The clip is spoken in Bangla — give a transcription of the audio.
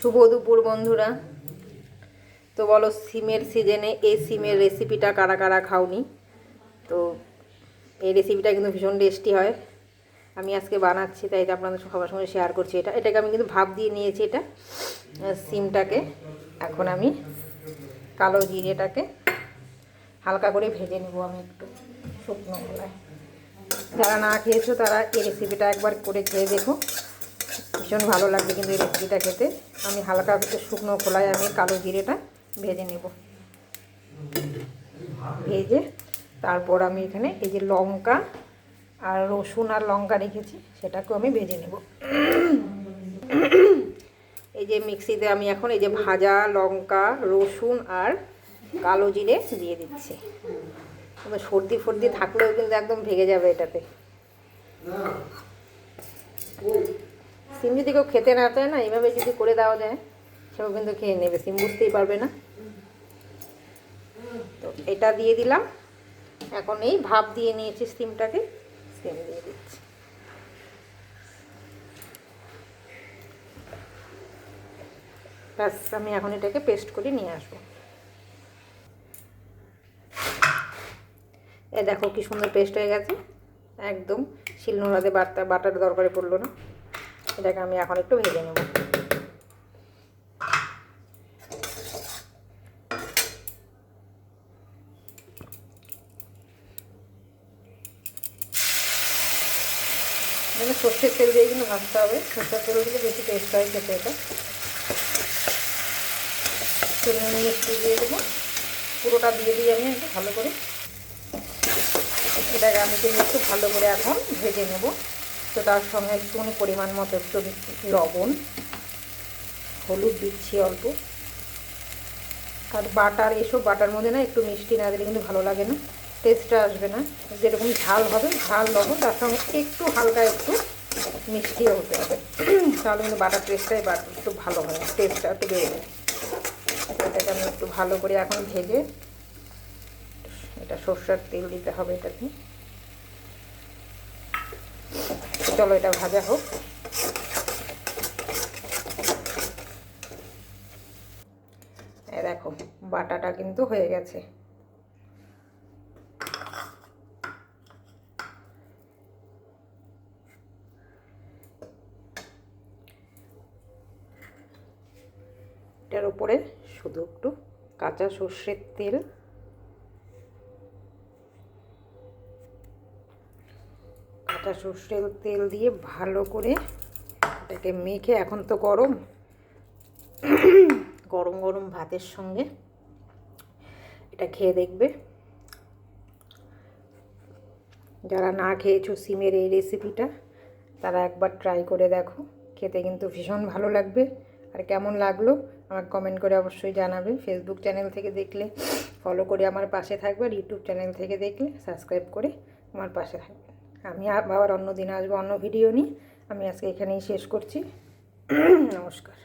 শুভ দুপুর বন্ধুরা। তো বলো, সিমের সিজনে এই সিমের রেসিপিটা কারা কারা খাওনি? তো এই রেসিপিটা কিন্তু ভীষণ টেস্টি হয়। আমি আজকে বানাচ্ছি, তাই এটা আপনাদের সবার সঙ্গে শেয়ার করছি এটা। এটাকে আমি কিন্তু ভাব দিয়ে নিয়েছি এটা সিমটাকে। এখন আমি কালো জিরেটাকে হালকা করে ভেজে নেব আমি একটু শুকনো গলায়। যারা না খেয়েছো তারা এই রেসিপিটা একবার করে খেয়ে দেখো। ভীষণ ভালো লাগবে কিন্তু এই রেসিপিটা খেতে। আমি হালকা শুকনো খোলায় আমি কালো জিরেটা ভেজে নেব। ভেজে তারপর আমি এখানে এই যে লঙ্কা আর রসুন আর লঙ্কা রেখেছি, সেটাকেও আমি ভেজে নেব। এই যে মিক্সিতে আমি এখন এই যে ভাজা লঙ্কা, রসুন আর কালো জিরে দিয়ে দিচ্ছি। সর্দি ফর্দি থাকলেও কিন্তু একদম ভেঙে যাবে এটাতে। সিম যদি কেউ খেতে না চায় না, এইভাবে যদি করে দেওয়া যায় সেও কিন্তু খেয়ে নেবে, সিম বুঝতেই পারবে না। তো এটা দিয়ে দিলাম। এখন এই ভাপ দিয়ে নিয়েছি সিমটাকে, সিম দিয়ে দিচ্ছি। ব্যাস, আমি এখন এটাকে পেস্ট করে নিয়ে আসব। এ দেখো কি সুন্দর পেস্ট হয়ে গেছে। একদম শিলনোড়াতে বাটা, বাটার দরকারে পড়ল না। এটাকে আমি এখন একটু ভেজে নেব। সর্ষের তেল দিয়ে কিন্তু ভাজতে হবে। সর্ষের তেল দিলে বেশি টেস্ট হয় খেতে এটা। চিনি মিষ্টি দিয়ে দেবো। পুরোটা দিয়ে দিই আমি একটু ভালো করে এটাকে আমি কিন্তু একটু ভালো করে এখন ভেজে নেব। তো তার সঙ্গে একটুখানি পরিমাণ মতো একটু লবণ, হলুদ দিচ্ছি অল্প। আর বাটার, এসব বাটার মধ্যে না একটু মিষ্টি না দিলে কিন্তু ভালো লাগে না টেস্টটা আসবে না। যেরকম ঝাল হবে, ঝাল লবণ, তার সঙ্গে একটু হালকা একটু মিষ্টিও হতে হবে। তাহলে কিন্তু বাটার টেস্টটাই একটু ভালো হয় টেস্টটা একটু বেড়ে যায়। এটাকে আমি একটু ভালো করে এখন ভেজে, এটা সর্ষার তেল দিতে হবে এটাতে চলো, এটা ভাজা হোক। দেখো, বাটাটা কিন্তু হয়ে গেছে। এটার উপরে শুধু একটু কাঁচা সর্ষের তেল কাঁচা সর্ষের তেল দিয়ে ভালো করে এটাকে মেখে, এখন তো গরম গরম গরম ভাতের সঙ্গে এটা খেয়ে দেখবে। যারা না খেয়েছো সিমের এই রেসিপিটা, তারা একবার ট্রাই করে দেখো, খেতে কিন্তু ভীষণ ভালো লাগবে। আর কেমন লাগল, আমাকে কমেন্ট করে অবশ্যই জানাবে। ফেসবুক চ্যানেল থেকে দেখলে ফলো করে আমার পাশে থাকবে, আর ইউটিউব চ্যানেল থেকে দেখলে সাবস্ক্রাইব করে আমার পাশে থাকবে। আমি আবার অন্য দিন আসব অন্য ভিডিও নিয়ে। আমি আজকে এখানেই শেষ করছি। নমস্কার।